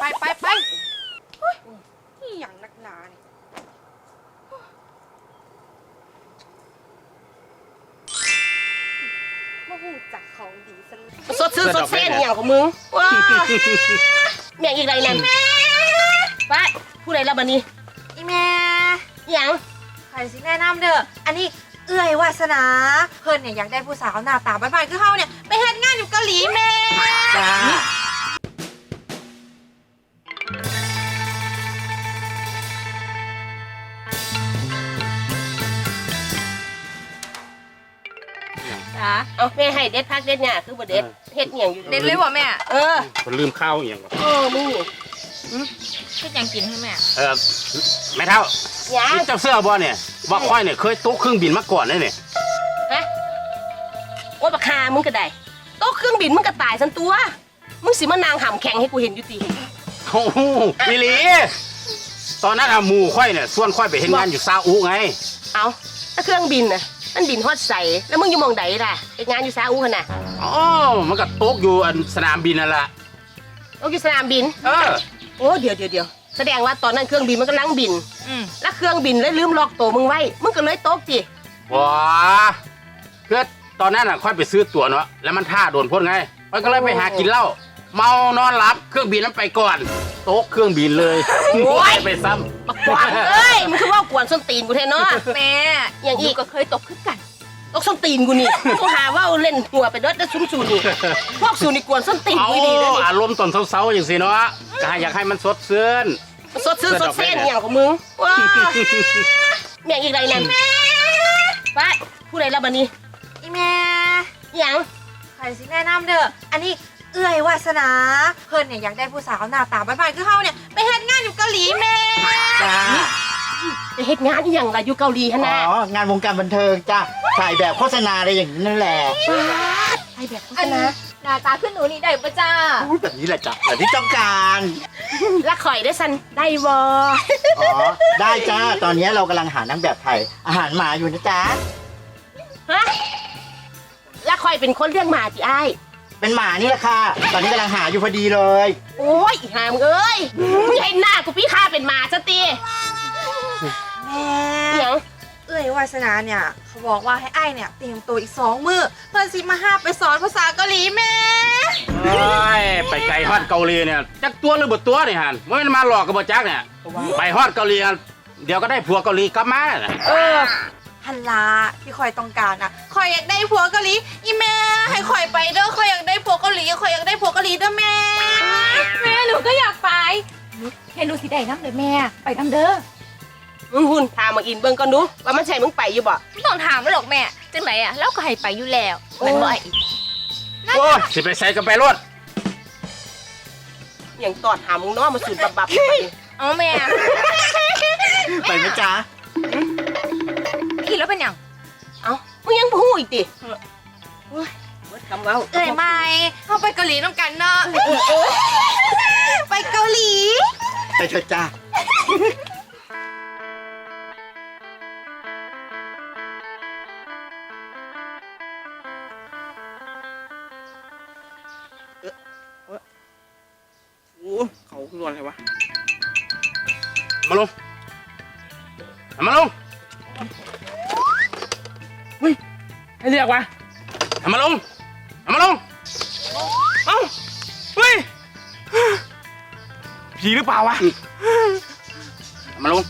ไปไปไปเฮ้ยนี่อย่างนักหนาเนี่ยมาหูจักของดีซะแล้วสดซื้อสดเส้นอย่างของมึงว้าเมียงอีกไรนั่นไปผู้ใดรับบันนี้อีแม่อหย่างใครสิแนะนำเด้อ อันนี้เอื้อยวาสนา เพิ่นเนี่ยอยากได้ผู้สาวหน้าตาบ้านๆคือเฮาเนี่ยไปเฮ็ดงานอยู่เกาหลีแม่จ้า จ้าเอาแม่ให้เด็ดพักเด็ดเนี่ยคือบ่เด็ดเฮ็ดอหย่างอยู่เด็ดเลยว่ะแม่ เออคนลืมข้าวอหย่างวะเออมึงนี่เฮ็ดหยังกินให้แม่เออแม่เท่าหยังเจ้าเสื้อบอเนี่ยบ่ค่อยเนี่ยเคยตกเครื่องบินมาก่อนเลยเนี่ยฮะโอ้ยบักฮามึงก็ได้โต๊ะเครื่องบินมึงก็ตายสันตัว มึงสิมานางหำแข็งให้กูเห็นอยู่ติโอ้โหวิลีตอนนั้นอะหมู่ค่อยเนี่ยส่วนค่อยไปเห็นงานอยู่ซาอุไง เอาถ้าเครื่องบินน่ะ มันบินฮอดใสแล้วมึงอยู่หมองใดล่ะเฮ็ดงานอยู่ซาอุหั่นน่ะอ๋อมันก็ตกอยู่อันสนามบินนั่นแหละโอ้อยู่สนามบิน เออ โอ้เดี๋ยวเดี๋ยวเดี๋ยวแสดงว่าตอนนั้นเครื่องบินมันกำลังบิน อืมแล้วเครื่องบินเลยลืมล็อกตัวมึงไว้ มึงก็เลยตกจิว้าเพื่อตอนนั้นอะค่อยไปซื้อตั๋วเนาะแล้วมันท่าโดนพ่นไงค่อยก็เลยไปหากินเหล้า เมานอนหลับเครื่องบินนั้นไปก่อนตกเครื่องบินเลยไปซ้ำบักกวางเอ้ยมึงคือว่ากวนส้นตีนกูแท้เนาะแม่อย่างอีกหนูก็เคยตกขึ้นกันตกส้นตีนกูนี่กูหาว่าเล่นหัวไปเด้อได้ซุ้มสูนี่พวกสูนี่กวนส้นตีนเอากูดีเลยอารมณ์ตอนเช้าๆอย่างสิเนาะก็อยากให้มันสดชื่นสดซื้อสดเส้นอย่างของมึงว้าเมียงอีกไรนั่นไปผู้ใดรับบันนี้อีแม่อหย่างใครสิแนะนำเด้อ อันนี้ เอื้อยวาสนา เพิ่นเนี่ยอยากได้ผู้สาวหน้าตาบ้านๆคือเฮาเนี่ยไปเฮ็ดงานอยู่เกาหลีแม่จ้าไปเฮ็ดงานอหย่างไรอยู่เกาหลีฮะอ๋นะองานวงการบันเทิงจ้าถ่ายแบบโฆษณาอะไรอย่างนี้นั่นแหละไปแบบโฆอัษนณานี้หน้าตาขึ้นหนูนี่ได้ปะจ้าอุ๊ยแบบนี้แหละจ้ะแบบที่ต้องการละข่อยได้สันได้วออ๋อได้จ้าตอนนี้เรากำลังหานางแบบไทยอาหารหมาอยู่นะจ๊ะฮะละข่อยเป็นคนเลี้ยงหมาจีไอ้าย เป็นหมานี่แหละค่ะ ตอนนี้กำลังหาอยู่พอดีเลย โอ้ยอีหามงเอ้ยมึงเห็นหน้ากูพี่ข้าเป็นหมาซะตีแม่อหย่างเอื้อยวาสนาเนี่ยเขาบอกว่าให้ไอ้ายเนี่ยเตรียมตัวอีกสองมือเพื่อนสิมาห้าไปสอนภาษาเกาหลีแม่เอ้ยไปไกลฮอดเกาหลีเนี่ยจักตัวหรือบ่ตัวนี่ฮันไม่มาหลอกกับบ่จักเนี่ยไปฮอดเกาหลีอะเดี๋ยวก็ได้ผัวเกาหลีกลับมาน่ะเออฮันลาที่คอยต้องการอะคอยอยากได้ผัวเกาหลีอีแม่ให้คอยไปเด้อคอยอยากได้ ผัวเกาหลีคอยอยากได้ผัวเกาหลีเด้อแม่ แม่หนูก็อยากไปเห็นดูสิได้น้ำเลยแม่ ไปน้ำเด้อมึงหุ่นถามมาอินเบิ่งก่อนดูว่ามันใช่มึงไปอยู่บ่ไม่ต้องถามหรอกแม่ จังไหนอะเราก็ให้ไปอยู่แล้วโอ้ยมันบ่อยโอ้ยสิไปใส่กันไปรถอย่างตอดหามึงเนาะมาสูดบับบับไปเอาแม่ ไปไหมจ๊ะขี่แล้วเป็นหยังเอ้ามึงยังพูดอีกดิโอ้ย คำเว้าเอ้ยไม่เข้าไปเกาหลีน้ำกันเนาะไปเกาหลี ไปเถอะจ้าโอ้เขาขึ้นรวนเลยวะ มาลงเอามาลงให้เรียกวะเอามาลง เอามาลง เอ้า เฮ้ย ผีหรือเปล่าวะ เอามาลง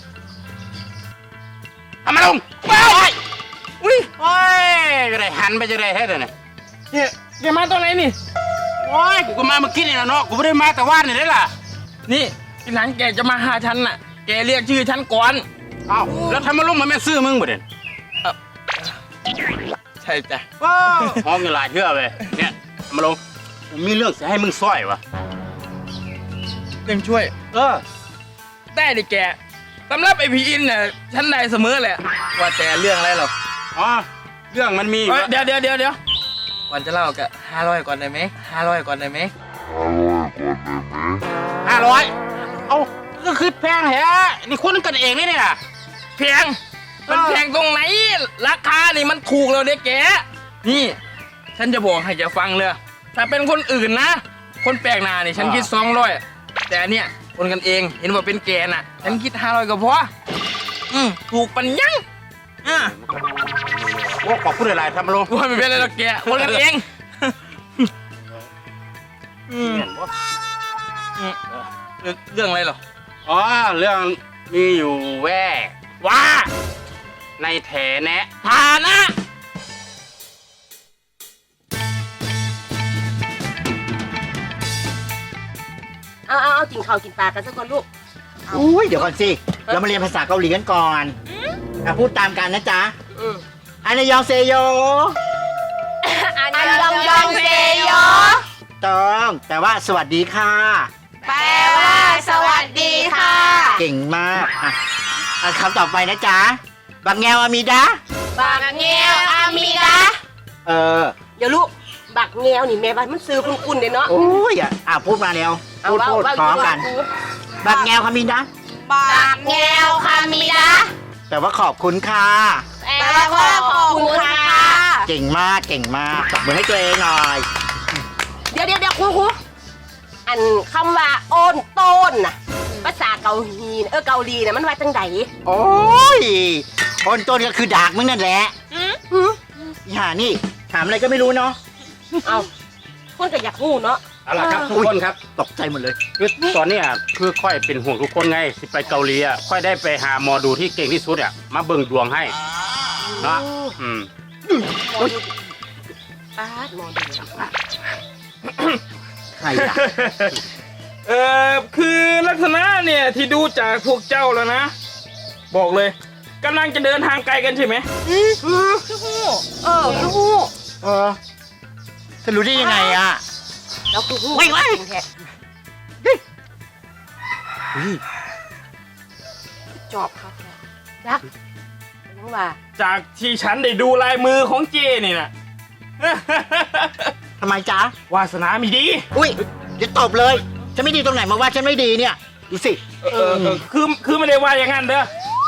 เอามาลงไปอุ้ยโอ้ยจะได้หันไปจะได้เฮ็ดเนี่ยเฮียแกมาตอนไหนนี่ โอ้ย กูก็มาเมื่อกี้นี่นะเนาะ กูไม่ได้มาแต่ว่านนี่ได้ล่ะ นี่ทีหลังแกจะมาหาฉันน่ะ แกเรียกชื่อฉันก่อน เอ้า แล้วทำมาลงมาแม่นซื้อมึงบ่เด่นใช่จ้ะว้าวห้องอยู่หลายเทื่อเว้ยเนี่ยเอามาลงกูมีเรื่องจะให้มึงซ้อยวะเรื่องช่วย เออ ได้ดิแกสำหรับไอพีอินเนี่ยฉันได้เสมอแหละว่าแต่เรื่องอะไรหรออ๋อเรื่องมันมีอยู่เอ้ยว่าเดี๋ยวเดี๋ยวเดี๋ยวเดี๋ยวก่อนจะเล่าก็ห้าร้อยก่อนได้ไหมห้าร้อยก่อนได้ไหมห้าร้อยเอาก็คือแพงแฮะนี่คนกันเองนี่เนี่ยแพง มันเออแพงตรงไหน ราคานี่มันถูกแล้วเด็กแก นี่ ฉันจะบอกให้แกฟังเลย ถ้าเป็นคนอื่นนะ คนแปลกหน้านี่ฉันคิดสองร้อยแต่อันเนี่ยคนกันเอง เห็นว่าเป็นแกน่ะ ฉันคิดห้าร้อยก็พออืมถูกปัญญังอะโอ้ขอบคุณหลายๆทำลงว่าไม่เป็นไรหรอกแก คนกันเอง อืมอืมเรื่องเรื่องอะไรเหรอ อ๋อ เรื่องมีอยู่แว่ว่า ในแถแนะฐานะเอาเอาเอากินข้าวกินปลากันสักคนลูก อุ้ยเดี๋ยวก่อนสิ เรามาเรียนภาษาเกาหลีกันก่อนอะพูดตามกันนะจ๊ะอืม อันนยองเซโยอันยองยองเซโยต้องแต่ว่าสวัสดีค่ะ แปลว่าสวัสดีค่ะ เก่งมากอะอะคำต่อไปนะจ๊ะ บักแงวอามีดาบางเงียวอามีดาเออเดี๋ยวลูกบักแงวนี่แม่บ้านมันซื้อคุณๆเด้เนาะโอ้ยอะอะพูดมาเร็วเอาพูดเว้าพูดเว้าพร้อมกันยู่บักแงวคามีดาบางเงียวคามีดาแต่ว่าขอบคุณค่ะแปลว่าขอบคุณค่ะเก่งมากเก่งมากตบมือให้ตัวเองหน่อยเดี๋ยวเดี๋ยวเดี๋ยวครูครูอันคำว่าโอนต้นน่ะภาษาเกาหลีน่ะเออเกาหลีน่ะมันว่าจังไดโอ้ย คนต้นก็คือดากมึงนั่นแหละหืออีห่านี่ ถามอะไรก็ไม่รู้เนาะเอาคนก็อยากรู้เนาะเอาล่ะครับทุกคนครับตกใจหมดเลย คือตอนเนี้ยคือค่อยเป็นห่วงทุกคนไงสิไปเกาหลีอะค่อยได้ไปหาหมอดูที่เก่งที่สุดอะมาเบิ่งดวงให้เนาะอืมป้าดหมอดูอะใครอะเออคือลักษณะเนี่ยที่ดูจากพวกเจ้าแล้วนะ บอกเลย กำลังจะเดินทางไกลกันใช่ไหมเออคือฮู้เออจะรู้ได้ยังไงอะแล้วคือฮู้เว้ยเว้ยจริงแท้อุ๊ยจอบครับยักษ์ยังว่าจากที่ฉันได้ดูลายมือของเจนี่นะทำไมจ๊ะวาสนามีดี อุ้ยจะตบเลย ฉันไม่ดีตรงไหนมาว่าฉันไม่ดีเนี่ย ดูสิ เออ คือ คือไม่ได้ว่าอย่างนั้นเด้อ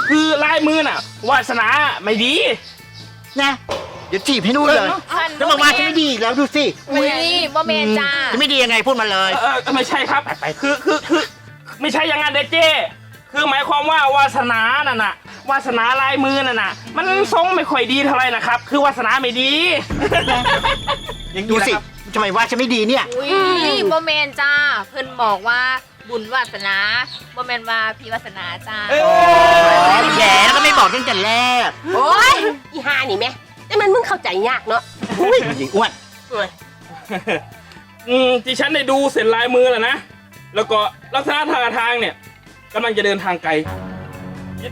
คือลายมือน่ะ วาสนาไม่ดี นะเดี๋ยวจีบให้นู่นเลยแล้วมาว่าฉันไม่ดีอีกแล้วดูสิอุ้ยบ่เมนจ้าจะไม่ดียังไงพูดมาเลยเออเออไม่ใช่ครับคือคือคือ ไม่ใช่อย่างนั้นเด้อเจ้คือหมายความว่าวาสนาน่ะน่ะวาสนาลายมือน่ะน่ะ มันทรงไม่ค่อยดีเท่าไหร่นะครับ คือวาสนาไม่ดีดูสิทำไมว่าฉันไม่ดีเนี่ย อุ้ยบ่แมนจ้า เพิ่นบอกว่า บุญวาสนาบ่แมนว่าพี่วาสนาจ้าเอออ๋อแย่แล้วก็ไม่บอกตั้งแต่แรกโอ้ยอีห่านี่แม่แต่มันมึงเข้าใจยากเนาะอุ้ยหญิงอ้วนเอ้ยอืมที่ฉันได้ดูเส้นลายมือแล้วนะ แล้วก็ลักษณะทางทางเนี่ยกำลังจะเดินทางไกล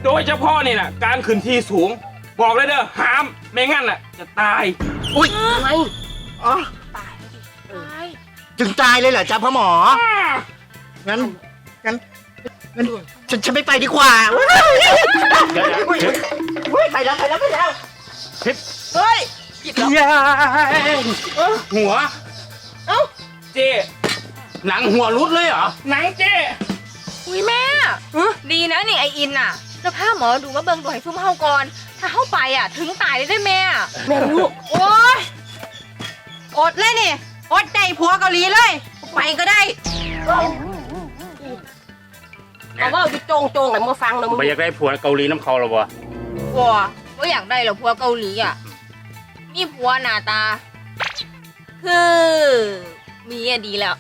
โดยเฉพาะนี่นะการขึ้นที่สูง บอกเลยเด้อห้ามไม่งั้นน่ะ จะตาย อุ้ยทำไมอ๋อตายแล้วดิตาย ถึงตายเลยเหรอจ๊ะพ่อหมอ งั้นงั้นงั้นฉันฉันไม่ไปดีกว่าอุ้ยเดี๋ยวๆอุ้ยอุ้ยไปแล้วไปแล้วไปแล้วเฮ้ยยายหัวเจ้หนังหัวรุดเลยเหรอ หนังเจ้อุ้ยแม่ดีนะนี่ไออินน่ะ แล้วพาหมอดูมาเบิ่งดวงให้ซุ่มเฮาก่อน ถ้าเฮาไปอะ ถึงตายเลยได้แม่ แม่ลูก โอ๊ยอดเลยนี่อดใจผัวเกาหลีเลย ไปก็ได้ เอาว่าอยู่โจงโจงๆกันมาฟังนะมึงไปอยากได้ผัวเกาหลีน้ำเขาหรอวะผัวว่าอยากได้เหรอผัวเกาหลีอะนี่ผัวหน้าตา คือมีอะดีแล้ว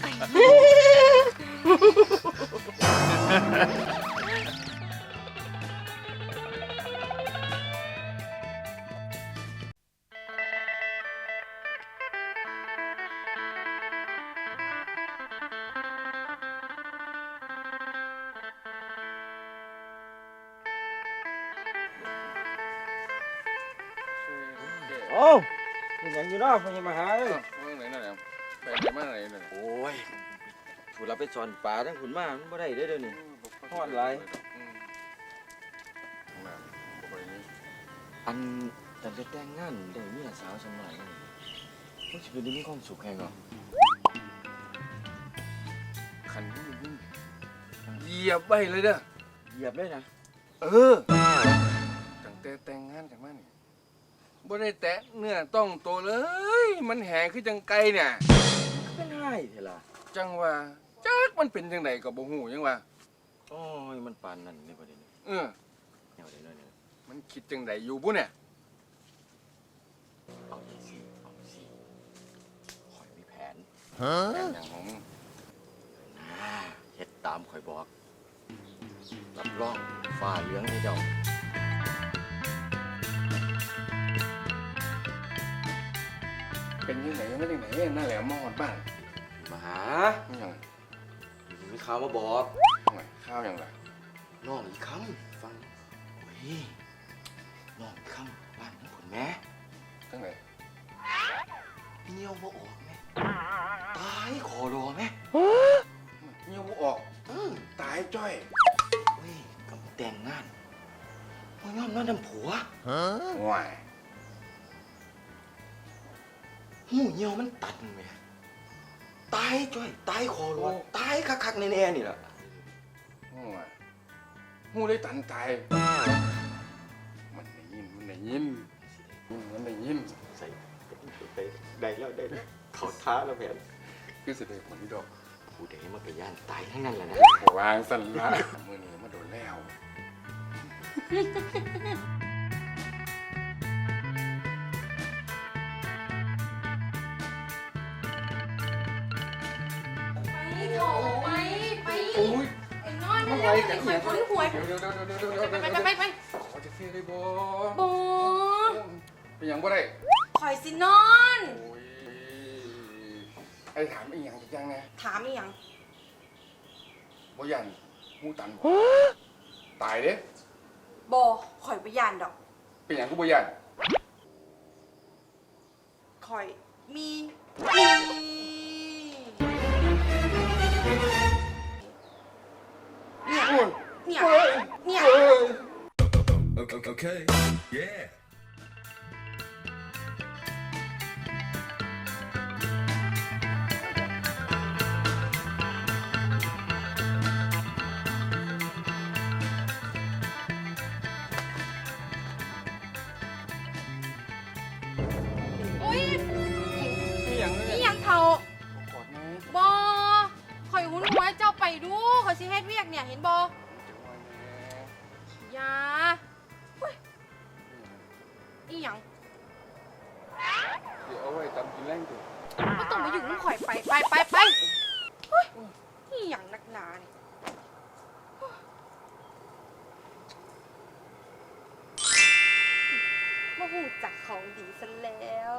โอ้ยยังอยู่เนอกพญามาหาเอ้ยไหนนั่นแหละไปไหนมาไหนนั่นโอ้ยถูกเราไปสอนปลาทั้งขุนมามันบ่ได้เด้อเดี๋ยวนี้ ทอดหลาย อันแต่จะแต่งงานได้เมียสาวสมัยนี้มันสิเป็นได้มีความสุขแค่ก็ขันเหยียบไว้เลยเด้อเหยียบเลยนะ เออตั้งแต่แต่งงานจากมันนี่ บ่ได้แตะเนื้อต้องตัวเลย มันแหงคือจังไกเนี่ย เป็นง่ายเถอะล่ะจังว่าจักกมันเป็นจังไดก็บ่ฮู้ยังว่าโอ้ยมันปานนั่นนี่ประเด็นนี้เออ แนวเดียวเนี่ยมันคิดจังไดอยู่บุเนี่ย เอาสิเอาสิคอยมีแผนแผนอย่างของมึงนะเฮ็ดตามคอยบอกรับรองฟ้าเหลืองให้เจ้า เป็นจังไดไม่จังไดนั่นแหละมาฮอดบ้านมาหาอิหยังมีข่าวมาบอกห่วยข้าวหยังล่ะน้องอีกคำฟังโอ้ยน้องอีกคำบ้านของผมแม่จังไดเงี้ยวบ่ออกแม่ตายขอรอแม่เหี่ยวบ่ออกเออตายจ้อยเฮ้ยกำแต่งงานว่ายอมนอนนำผัวห่วย หูเหี่ยวมันตัดแม่ตายจ้อยตายขอรอตายคักๆแน่ๆนี่ล่ะห่วยฮู้ได้ตันตาย มันได้ยิน มันได้ยิน มันได้ยิน ใส่ได้แล้วได้แล้วเขาท้าแล้วแผนคือสิได้ผลดอกผู้ใดมาไปย่านตายทั้งนั้นแหละนะ วางสันละมื้อนี้มาโดนแล้ว ไปไปไปโอ้ยไอ้นอนมามาไวแล้วกันไอ้เหีข่อยยขนหวเดี๋ยวเดี๋ยวเดี๋ยวเดี๋ยวเดี๋ยวเดี๋ยวไปไปไปไปขอจะเสียได้บ่โบเป็นหยังบ่ได้ข่อยสินอน โอ้ยไอ้ถามอีหยังอีกยังไงถามอีหยังบ่ยันหมูตันตายเด้บอข่อยบ่ยานดอก เป็นหยังกูบ่ยันข่อยมีเ Okay. Yeah. อุ้ยมีหยังนี่เนี่ยังเทากอดแม่บอข่อยหุ่นหัวเจ้าไปดูข่อยสิเฮ็ดเวียกเนี่ยเห็นบอยา อีหยังเดี๋ยวเอาไว้ตำกินแรงตัวก็ต้องมาอยู่มึงข่อยไปไปไปไปเฮ้ยอีหยังนักหนาเนี่ยมาหูจักของดีซะแล้ว